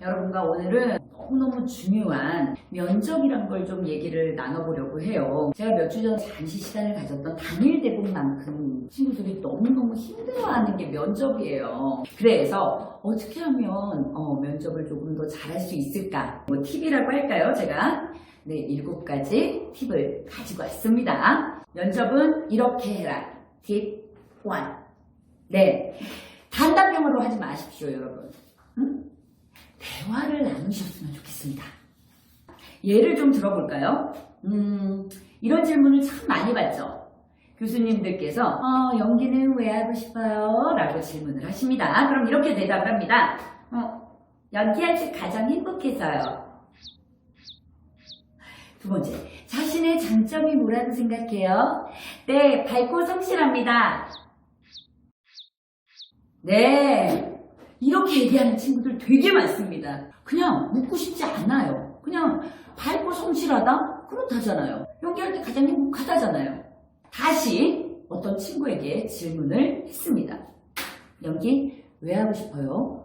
여러분과 오늘은 너무너무 중요한 면접이란 걸 좀 얘기를 나눠보려고 해요. 제가 몇 주 전에 잠시 시간을 가졌던 당일 대본만큼 친구들이 너무너무 힘들어하는 게 면접이에요. 그래서 어떻게 하면 어, 면접을 조금 더 잘할 수 있을까? 뭐 팁이라고 할까요? 제가 네, 일곱 가지 팁을 가지고 왔습니다. 면접은 이렇게 해라. 팁 1. 네. 단답형으로 하지 마십시오, 여러분. 응? 대화를 나누셨으면 좋겠습니다. 예를 좀 들어볼까요? 음, 이런 질문을 참 많이 받죠. 교수님들께서 어, 연기는 왜 하고 싶어요? 라고 질문을 하십니다. 그럼 이렇게 대답합니다. 어, 연기할 때 가장 행복해서요. 두 번째, 자신의 장점이 뭐라고 생각해요? 네, 밝고 성실합니다. 네, 이렇게 얘기하는 친구들 되게 많습니다. 그냥 묻고 싶지 않아요. 그냥 밝고 성실하다? 그렇다잖아요. 연기할 때 가장 행복하다잖아요. 다시 어떤 친구에게 질문을 했습니다. 연기 왜 하고 싶어요?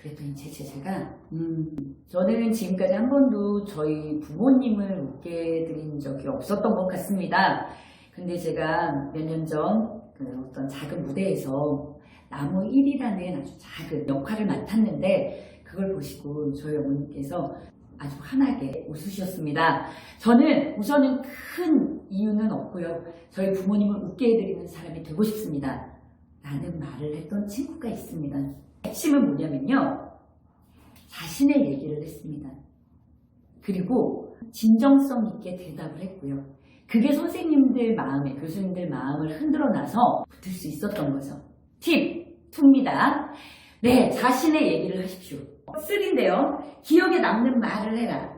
그랬더니 제 제자가 음, 저는 지금까지 한 번도 저희 부모님을 웃게 드린 적이 없었던 것 같습니다. 근데 제가 몇 년전그 어떤 작은 무대에서 나무 1이라는 아주 작은 역할을 맡았는데 그걸 보시고 저희 어머니께서 아주 환하게 웃으셨습니다. 저는 우선은 큰 이유는 없고요. 저희 부모님을 웃게 해드리는 사람이 되고 싶습니다. 라는 말을 했던 친구가 있습니다. 핵심은 뭐냐면요. 자신의 얘기를 했습니다. 그리고 진정성 있게 대답을 했고요. 그게 선생님들 마음에, 교수님들 마음을 흔들어 놔서 붙을 수 있었던 거죠. 팁 2입니다. 네, 자신의 얘기를 하십시오. 3인데요. 기억에 남는 말을 해라.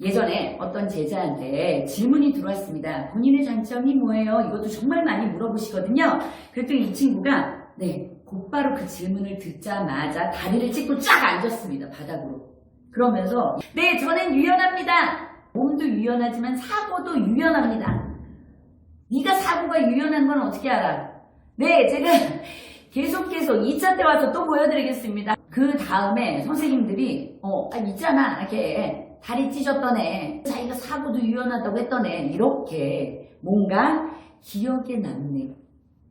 예전에 어떤 제자한테 질문이 들어왔습니다. 본인의 장점이 뭐예요? 이것도 정말 많이 물어보시거든요. 그랬더니 이 친구가 네, 곧바로 그 질문을 듣자마자 다리를 찢고 쫙 앉았습니다. 바닥으로. 그러면서 네, 저는 유연합니다. 몸도 유연하지만 사고도 유연합니다. 네가 사고가 유연한 건 어떻게 알아? 네, 제가 계속 계속 2차 때 와서 또 보여드리겠습니다. 그 다음에 선생님들이 어, 아, 있잖아 이렇게 다리 찢었던 애 자기가 사고도 유연하다고 했던 애 이렇게 뭔가 기억에 남는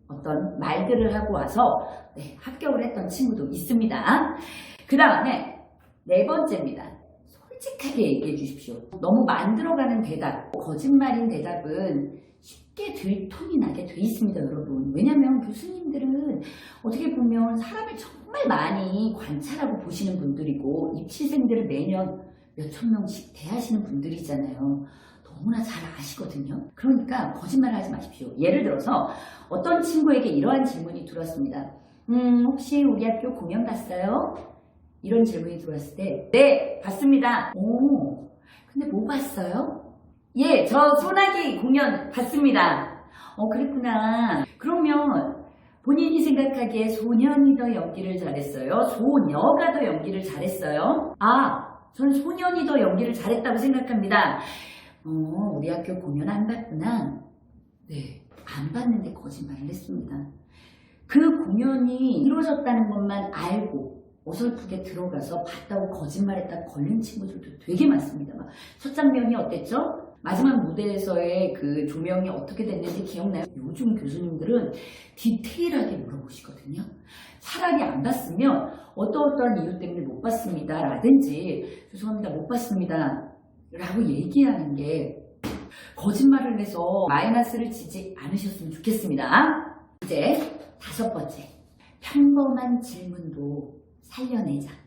어떤 말들을 하고 와서 네, 합격을 했던 친구도 있습니다. 그 다음에 네 번째입니다. 솔직하게 얘기해 주십시오. 너무 만들어가는 대답, 거짓말인 대답은 쉽게 들통이 나게 돼 있습니다, 여러분. 왜냐면 교수님들은 어떻게 보면 사람을 정말 많이 관찰하고 보시는 분들이고 입시생들을 매년 몇천 명씩 대하시는 분들이잖아요. 너무나 잘 아시거든요. 그러니까 거짓말 하지 마십시오. 예를 들어서 어떤 친구에게 이러한 질문이 들어왔습니다. 음, 혹시 우리 학교 공연 봤어요? 이런 질문이 들어왔을 때, 네, 봤습니다. 오, 근데 뭐 봤어요? 예, 저 소나기 공연 봤습니다. 어, 그랬구나. 그러면 본인이 생각하기에 소년이 더 연기를 잘했어요? 소녀가 더 연기를 잘했어요? 아, 저는 소년이 더 연기를 잘했다고 생각합니다. 어, 우리 학교 공연 안 봤구나. 네, 안 봤는데 거짓말을 했습니다. 그 공연이 이루어졌다는 것만 알고 어설프게 들어가서 봤다고 거짓말했다 걸린 친구들도 되게 많습니다. 막 첫 장면이 어땠죠? 마지막 무대에서의 그 조명이 어떻게 됐는지 기억나요? 요즘 교수님들은 디테일하게 물어보시거든요. 차라리 안 봤으면 어떠어떠한 이유 때문에 못 봤습니다. 라든지 죄송합니다. 못 봤습니다. 라고 얘기하는 게 거짓말을 해서 마이너스를 치지 않으셨으면 좋겠습니다. 이제 다섯 번째. 평범한 질문도 살려내자.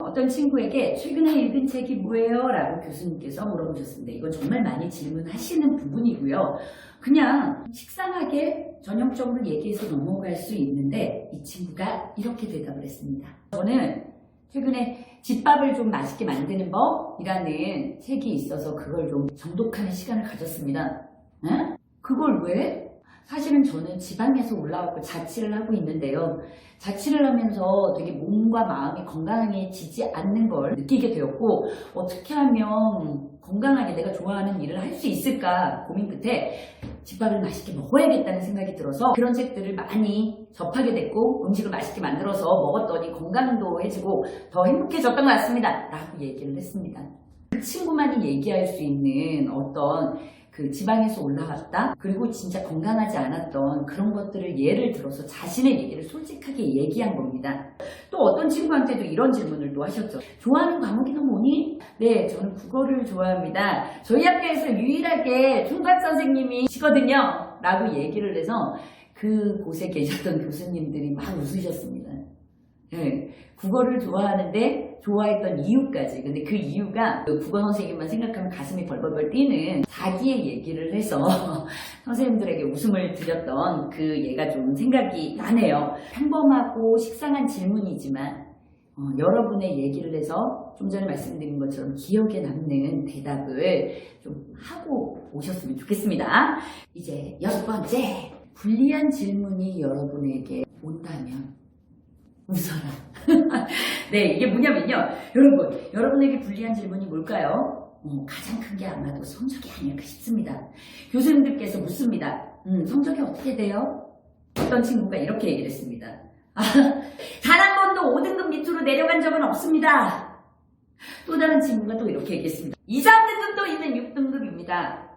어떤 친구에게 최근에 읽은 책이 뭐예요? 라고 교수님께서 물어보셨습니다. 이건 정말 많이 질문하시는 부분이고요. 그냥 식상하게 전형적으로 얘기해서 넘어갈 수 있는데 이 친구가 이렇게 대답을 했습니다. 저는 최근에 집밥을 좀 맛있게 만드는 법이라는 책이 있어서 그걸 좀 정독하는 시간을 가졌습니다. 에? 그걸 왜? 사실은 저는 지방에서 올라왔고 자취를 하고 있는데요. 자취를 하면서 되게 몸과 마음이 건강해지지 않는 걸 느끼게 되었고 어떻게 하면 건강하게 내가 좋아하는 일을 할 수 있을까 고민 끝에 집밥을 맛있게 먹어야겠다는 생각이 들어서 그런 책들을 많이 접하게 됐고 음식을 맛있게 만들어서 먹었더니 건강도 해지고 더 행복해졌던 것 같습니다. 라고 얘기를 했습니다. 그 친구만이 얘기할 수 있는 어떤 그 지방에서 올라왔다 그리고 진짜 건강하지 않았던 그런 것들을 예를 들어서 자신의 얘기를 솔직하게 얘기한 겁니다. 또 어떤 친구한테도 이런 질문을 또 하셨죠. 좋아하는 과목이 너 뭐니? 네, 저는 국어를 좋아합니다. 저희 학교에서 유일하게 총각 선생님이시거든요. 라고 얘기를 해서 그곳에 계셨던 교수님들이 막 웃으셨습니다. 네, 국어를 좋아하는데 좋아했던 이유까지. 근데 그 이유가 그 국어 선생님만 생각하면 가슴이 벌벌벌 뛰는 자기의 얘기를 해서 선생님들에게 웃음을 드렸던 그 얘가 좀 생각이 나네요. 평범하고 식상한 질문이지만 어, 여러분의 얘기를 해서 좀 전에 말씀드린 것처럼 기억에 남는 대답을 좀 하고 오셨으면 좋겠습니다. 이제 여섯 번째. 불리한 질문이 여러분에게 온다면 웃어라. 네, 이게 뭐냐면요. 여러분, 여러분에게 불리한 질문이 뭘까요? 어, 가장 큰 게 아마도 성적이 아닐까 싶습니다. 교수님들께서 묻습니다. 음, 성적이 어떻게 돼요? 어떤 친구가 이렇게 얘기를 했습니다. 아, 단 한 번도 5등급 밑으로 내려간 적은 없습니다. 또 다른 친구가 또 이렇게 얘기했습니다. 2, 3등급도 있는 6등급입니다.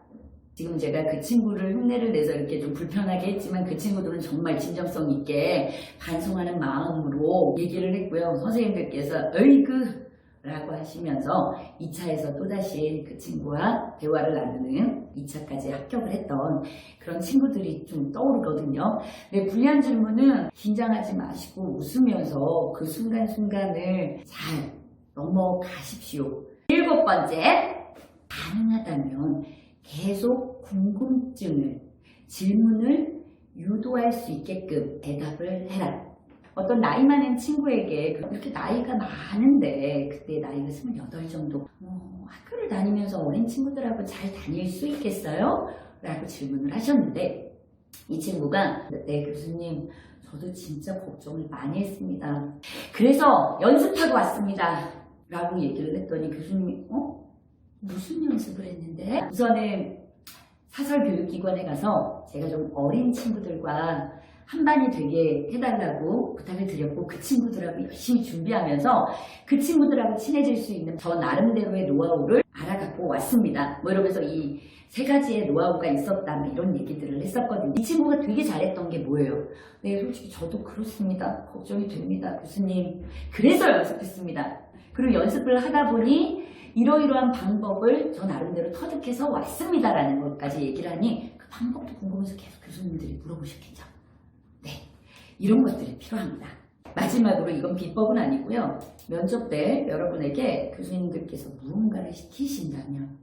지금 제가 그 친구를 흉내를 내서 이렇게 좀 불편하게 했지만 그 친구들은 정말 진정성 있게 반성하는 마음으로 얘기를 했고요. 선생님들께서 어이그 라고 하시면서 2차에서 또다시 그 친구와 대화를 나누는 2차까지 합격을 했던 그런 친구들이 좀 떠오르거든요. 네, 불리한 질문은 긴장하지 마시고 웃으면서 그 순간순간을 잘 넘어가십시오. 일곱 번째, 가능하다면 계속 궁금증을, 질문을 유도할 수 있게끔 대답을 해라. 어떤 나이 많은 친구에게 그렇게 나이가 많은데 그때 나이가 28 정도 어, 학교를 다니면서 어린 친구들하고 잘 다닐 수 있겠어요? 라고 질문을 하셨는데 이 친구가 네 교수님 저도 진짜 걱정을 많이 했습니다. 그래서 연습하고 왔습니다. 라고 얘기를 했더니 교수님이 어? 무슨 연습을 했는데? 우선은 사설 교육기관에 가서 제가 좀 어린 친구들과 한 반이 되게 해달라고 부탁을 드렸고 그 친구들하고 열심히 준비하면서 그 친구들하고 친해질 수 있는 저 나름대로의 노하우를 알아갖고 왔습니다. 뭐 이러면서 이 세 가지의 노하우가 있었다 뭐 이런 얘기들을 했었거든요. 이 친구가 되게 잘했던 게 뭐예요? 네, 솔직히 저도 그렇습니다. 걱정이 됩니다. 교수님. 그래서 연습했습니다. 그리고 연습을 하다 보니 이러이러한 방법을 저 나름대로 터득해서 왔습니다라는 것까지 얘기를 하니 그 방법도 궁금해서 계속 교수님들이 물어보셨겠죠. 네, 이런 것들이 필요합니다. 마지막으로 이건 비법은 아니고요. 면접 때 여러분에게 교수님들께서 무언가를 시키신다면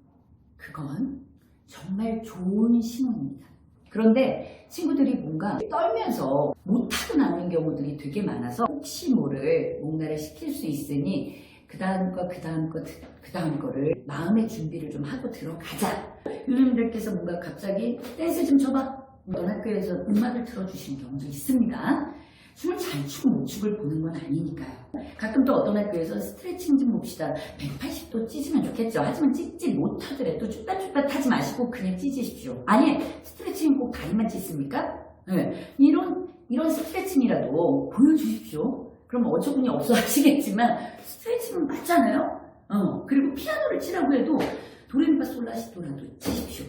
그건 정말 좋은 신호입니다. 그런데 친구들이 뭔가 떨면서 못하고 나오는 경우들이 되게 많아서 혹시 모를 뭔가를 시킬 수 있으니 그 다음 거, 그 다음 거, 그 다음 거를 마음의 준비를 좀 하고 들어가자. 교수님들께서 뭔가 갑자기 댄스 좀 쳐봐. 학교에서 음악을 틀어주시는 경우도 있습니다. 춤을 잘 추고 못 추고를 보는 건 아니니까요. 가끔 또 어떤 학교에서 스트레칭 좀 봅시다. 180도 찢으면 좋겠죠. 하지만 찢지 못하더라도 쭈뼛쭈뼛 하지 마시고 그냥 찢으십시오. 아니, 스트레칭 꼭 다리만 찢습니까? 네. 이런, 이런 스트레칭이라도 보여주십시오. 그럼 어처구니 없어 하시겠지만 스트레칭은 맞잖아요. 어, 그리고 피아노를 치라고 해도 도레미파 솔라시도라도 치십시오.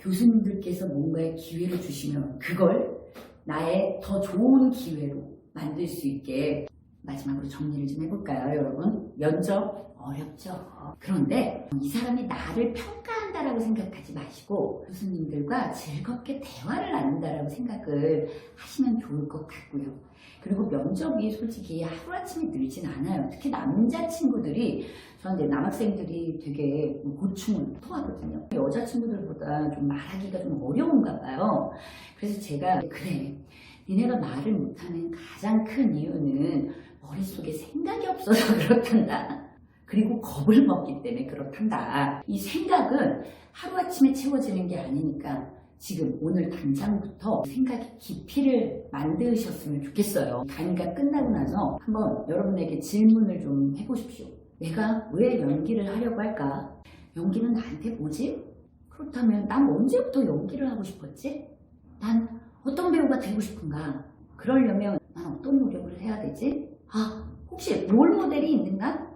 교수님들께서 뭔가의 기회를 주시면 그걸 나의 더 좋은 기회로 만들 수 있게 마지막으로 정리를 좀 해볼까요, 여러분? 면접 어렵죠. 그런데 이 사람이 나를 평가한다라고 생각하지 마시고 교수님들과 즐겁게 대화를 나눈다라고 생각을 하시면 좋을 것 같고요. 그리고 면접이 솔직히 하루아침에 늘진 않아요. 특히 남자 친구들이 저한테 남학생들이 되게 고충을 토하거든요. 여자 친구들보다 좀 말하기가 좀 어려운가 봐요. 그래서 제가 그래 니네가 말을 못하는 가장 큰 이유는 머릿속에 생각이 없어서 그렇단다. 그리고 겁을 먹기 때문에 그렇단다. 이 생각은 하루아침에 채워지는 게 아니니까 지금 오늘 당장부터 생각의 깊이를 만드셨으면 좋겠어요. 강의가 끝나고 나서 한번 여러분에게 질문을 좀 해보십시오. 내가 왜 연기를 하려고 할까? 연기는 나한테 뭐지? 그렇다면 난 언제부터 연기를 하고 싶었지? 난 어떤 배우가 되고 싶은가? 그러려면 난 어떤 노력을 해야 되지? 아, 혹시 롤 모델이 있는가?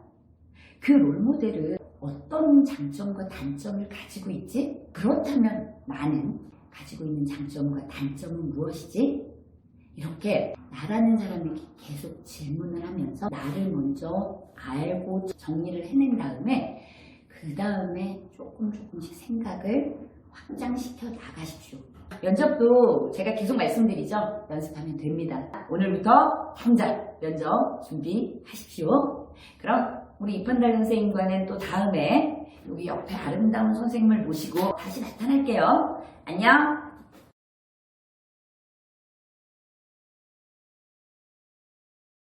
그 롤 모델은 어떤 장점과 단점을 가지고 있지? 그렇다면 나는 가지고 있는 장점과 단점은 무엇이지? 이렇게 나라는 사람에게 계속 질문을 하면서 나를 먼저 알고 정리를 해낸 다음에 그 다음에 조금 조금씩 생각을 확장시켜 나가십시오. 면접도 제가 계속 말씀드리죠. 연습하면 됩니다. 오늘부터 당장 면접 준비하십시오. 그럼 우리 이판달 선생님과는 또 다음에 여기 옆에 아름다운 선생님을 모시고 다시 나타날게요. 안녕!